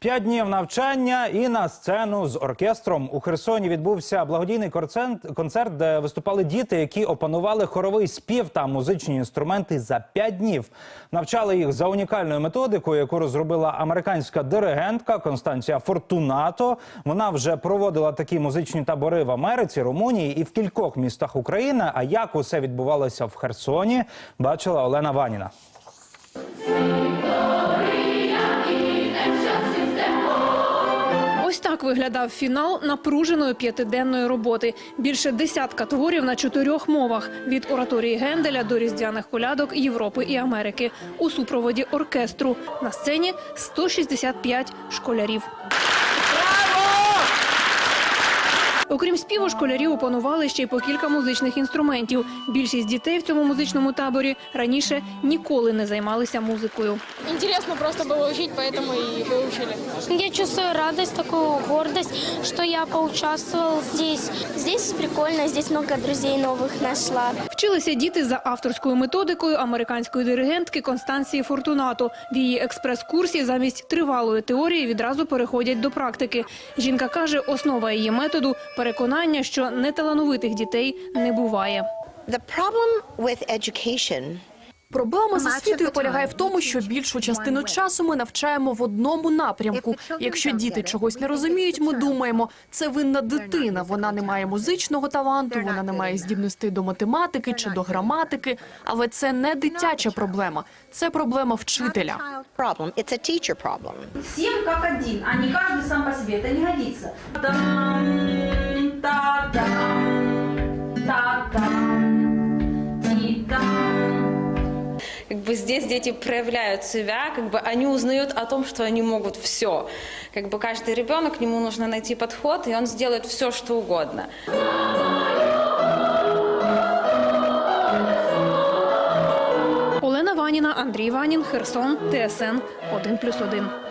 П'ять днів навчання і на сцену з оркестром у Херсоні відбувся благодійний концерт, де виступали діти, які опанували хоровий спів та музичні інструменти за п'ять днів. Навчали їх за унікальною методикою, яку розробила американська диригентка Констанція Фортунато. Вона вже проводила такі музичні табори в Америці, Румунії і в кількох містах України. А як усе відбувалося в Херсоні, бачила Олена Ваніна. Ось так виглядав фінал напруженої п'ятиденної роботи. Більше десятка творів на чотирьох мовах від ораторії Генделя до різдвяних колядок Європи і Америки у супроводі оркестру. На сцені 165 школярів. Окрім співу, школярі опанували ще й по кілька музичних інструментів. Більшість дітей в цьому музичному таборі раніше ніколи не займалися музикою. Интересно просто было учить, поэтому и выучили. Я чувствую радость, такую гордость, что я поучаствовал здесь. Здесь прикольно, здесь много друзей новых нашла. Вчилися діти за авторською методикою американської диригентки Констанції Фортунато. В її експрес-курсі замість тривалої теорії відразу переходять до практики. Жінка каже, основа її методу – переконання, що неталановитих дітей не буває. Проблема з освітою полягає в тому, що більшу частину часу ми навчаємо в одному напрямку. Якщо діти чогось не розуміють, ми думаємо, це винна дитина. Вона не має музичного таланту, вона не має здібностей до математики чи до граматики. Але це не дитяча проблема, це проблема вчителя. Всем как один, а не каждый сам по себе. Это не годится. как бы здесь дети проявляют себя, как бы они узнают о том, что они могут все. Как бы каждый ребенок, к нему нужно найти подход, и он сделает все, что угодно. Олена Ваніна, Андрій Ванін, Херсон, ТСН 1+,1.